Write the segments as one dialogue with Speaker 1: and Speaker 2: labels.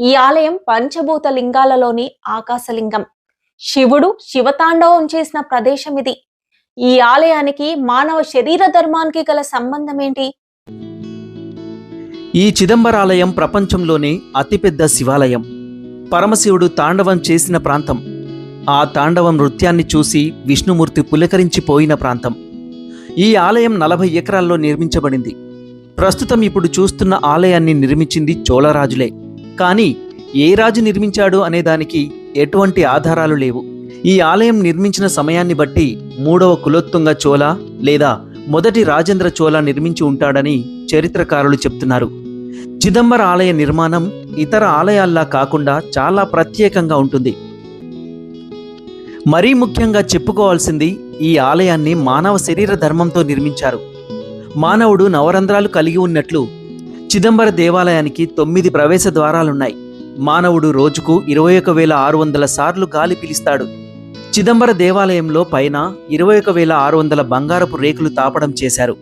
Speaker 1: ఈ ఆలయం పంచభూత లింగాలలోని ఆకాశలింగం. శివుడు శివతాండవం చేసిన ప్రదేశం ఇది. ఈ ఆలయానికి మానవ శరీర ధర్మానికి గల సంబంధం ఏంటి
Speaker 2: ఈ చిదంబరాలయం ప్రపంచంలోనే అతిపెద్ద శివాలయం. పరమశివుడు తాండవం చేసిన ప్రాంతం. ఆ తాండవం నృత్యాన్ని చూసి విష్ణుమూర్తి పులకరించిపోయిన ప్రాంతం. ఈ ఆలయం నలభై ఎకరాల్లో నిర్మించబడింది. ప్రస్తుతం ఇప్పుడు చూస్తున్న ఆలయాన్ని నిర్మించింది చోళరాజులే. కానీ ఏ రాజు నిర్మించాడు అనే దానికి ఎటువంటి ఆధారాలు లేవు. ఈ ఆలయం నిర్మించిన సమయాన్ని బట్టి మూడవ కులోత్తుంగ చోళ లేదా మొదటి రాజేంద్ర చోళ నిర్మించి ఉంటాడని చరిత్రకారులు చెప్తున్నారు. చిదంబర ఆలయ నిర్మాణం ఇతర ఆలయాల్లా కాకుండా చాలా ప్రత్యేకంగా ఉంటుంది. మరీ ముఖ్యంగా చెప్పుకోవాల్సింది ఈ ఆలయాన్ని మానవ శరీర ధర్మంతో నిర్మించారు. మానవుడు నవరంధ్రాలు కలిగి ఉన్నట్లు చిదంబర దేవాలయానికి తొమ్మిది ప్రవేశ ద్వారాలున్నాయి. మానవుడు రోజుకు ఇరవై ఒక వేల ఆరు వందల సార్లు గాలి పిలుస్తాడు. చిదంబర దేవాలయంలో పైన ఇరవై ఒక వేల ఆరు వందల బంగారపు రేకులు తాపడం చేశారు.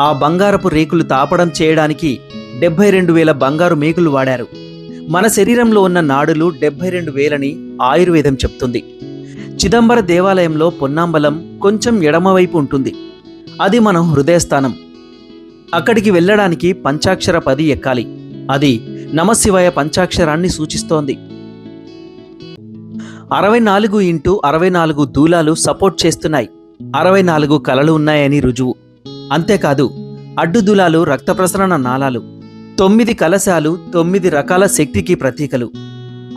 Speaker 2: ఆ బంగారపు రేకులు తాపడం చేయడానికి డెబ్బై రెండు వేల బంగారు మేకులు వాడారు. మన శరీరంలో ఉన్న నాడులు డెబ్బై రెండు వేలని ఆయుర్వేదం చెప్తుంది. చిదంబర దేవాలయంలో పొన్నాంబలం కొంచెం ఎడమవైపు ఉంటుంది. అది మన హృదయస్థానం. అక్కడికి వెళ్ళడానికి పంచాక్షర పది ఎక్కాలి. అది నమశివాయ పంచాక్షరాన్ని సూచిస్తోంది. అరవై నాలుగు ఇంటూ అరవై నాలుగు దూలాలు సపోర్ట్ చేస్తున్నాయి. అరవై నాలుగు కలలు ఉన్నాయని రుజువు. అంతేకాదు అడ్డు దూలాలు రక్త ప్రసరణ నాళాలు. తొమ్మిది కలశాలు తొమ్మిది రకాల శక్తికి ప్రతీకలు.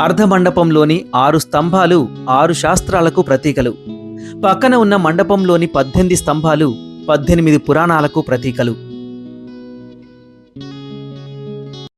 Speaker 2: అర్ధమండపంలోని ఆరు స్తంభాలు ఆరు శాస్త్రాలకు ప్రతీకలు. పక్కన ఉన్న మండపంలోని పద్దెనిమిది స్తంభాలు పద్దెనిమిది పురాణాలకు ప్రతీకలు.